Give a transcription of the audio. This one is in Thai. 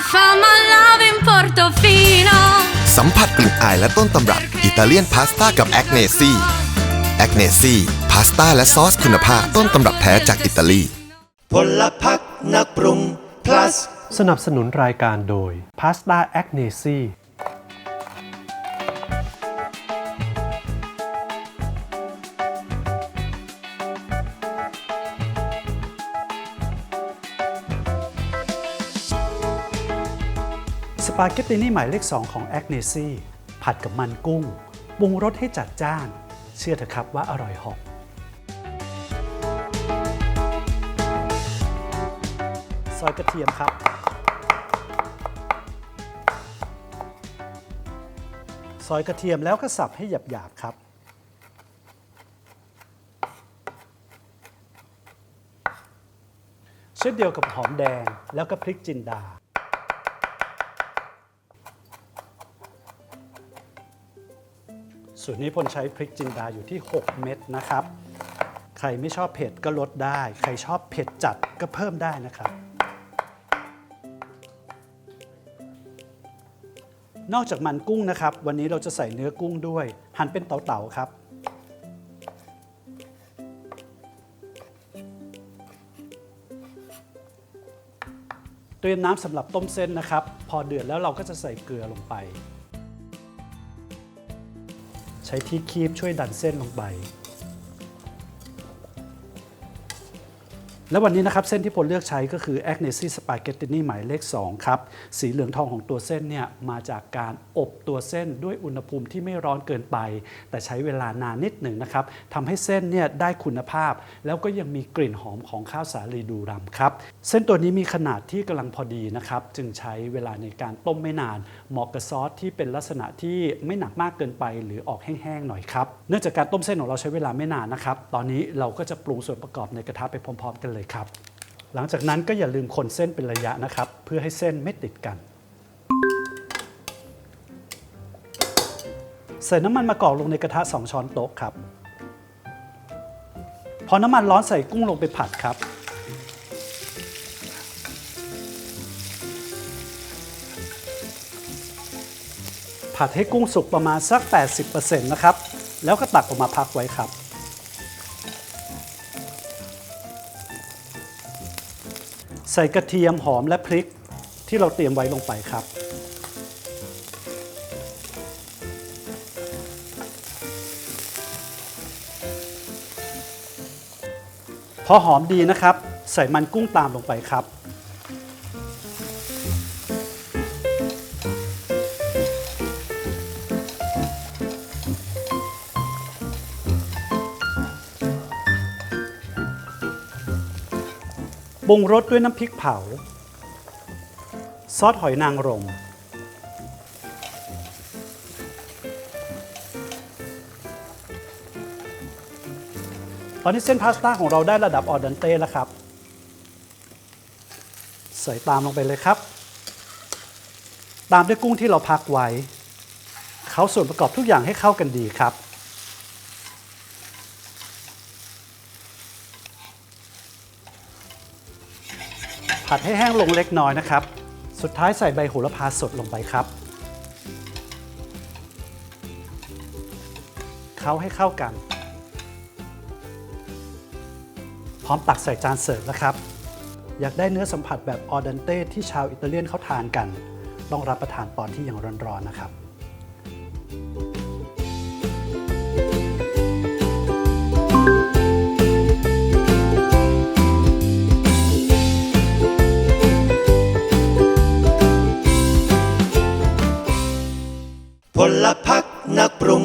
found my love in Portofino. สัมผัสกลิ่นอายและต้นตำรับ อิตาเลียนพาสต้ากับแอคเนซี่แอคเนซี่พาสต้าและซอสคุณภาพต้นตำรับแท้จากอิตาลี พลพักนักปรุง plus สนับสนุนรายการโดย Pasta a g n e s i สปาเกตตินี่หมายเลข 2 ของ a g n e s i ผัดกับมันกุ้งปรุงรสให้จัดจ้าน เชื่อเถอะครับว่าอร่อยหอกซอยกระเทียมครับ ซอยกระเทียมแล้วก็สับให้หยาบๆครับ เช่นเดียวกับหอมแดงแล้วก็พริกจินดา ส่วนนี้พลใช้พริกจินดาอยู่ที่ 6 เม็ดนะครับ ใครไม่ชอบเผ็ดก็ลดได้ ใครชอบเผ็ดจัดก็เพิ่มได้นะครับ นอกจากมันกุ้งนะครับ วันนี้เราจะใส่เนื้อกุ้งด้วย หั่นเป็นเต๋าๆครับเตรียมน้ำสำหรับต้มเส้นนะครับ พอเดือดแล้วเราก็จะใส่เกลือลงไป ใช้ที่คีบช่วยดันเส้นลงไป แล้ววันนี้นะครับเส้นที่พลเลือกใช้ก็คือ a g n e s i Spaghetti หมายเลข 2 ครับ สีเหลืองทองของตัวเส้นเนี่ยมาจากการอบตัวเส้นด้วยอุณหภูมิที่ไม่ร้อนเกินไป แต่ใช้เวลานานนิดหนึ่งนะครับทำให้เส้นเนี่ยได้คุณภาพ แล้วก็ยังมีกลิ่นหอมของข้าวสาลีดูรำครับ เส้นตัวนี้มีขนาดที่กำลังพอดีนะครับจึงใช้เวลาในการต้มไม่นานเหมาะกับซอสที่เป็นลักษณะที่ไม่หนักมากเกินไป หรือออกแห้งๆหน่อยครับเนื่องจากการต้มเส้นของเราใช้เวลาไม่นานนะครับตอนนี้เราก็จะปรุงส่วนประกอบในกระทะไปพร้อมๆกันเลยครับ หลังจากนั้นก็อย่าลืมคนเส้นเป็นระยะนะครับ เพื่อให้เส้นไม่ติดกัน ใส่น้ำมันมะกอกลงในกระทะ 2 ช้อนโต๊ะครับ พอน้ำมันร้อนใส่กุ้งลงไปผัดครับผัดให้กุ้งสุกประมาณสัก 80%นะครับ แล้วก็ตักออกมาพักไว้ครับ ใส่กระเทียมหอมและพริกที่เราเตรียมไว้ลงไปครับ พอหอมดีนะครับ ใส่มันกุ้งตามลงไปครับ ปรุงรสด้วยน้ำพริกเผา ซอสหอยนางรม ตอนนี้เส้นพาสต้าของเราได้ระดับออเดนเต้แล้วครับ ใส่ตามลงไปเลยครับ ตามด้วยกุ้งที่เราพักไว้ เขาส่วนประกอบทุกอย่างให้เข้ากันดีครับ ผัดให้แห้งลงเล็กน้อยนะครับ สุดท้ายใส่ใบโหระพาสดลงไปครับเข้าให้เข้ากัน พร้อมตักใส่จานเสิร์ฟนะครับ อยากได้เนื้อสัมผัสแบบออเดนเต้ที่ชาวอิตาเลียนเขาทานกัน ต้องรับประทานตอนที่ยังร้อนๆนะครับ พลพักนักปรุง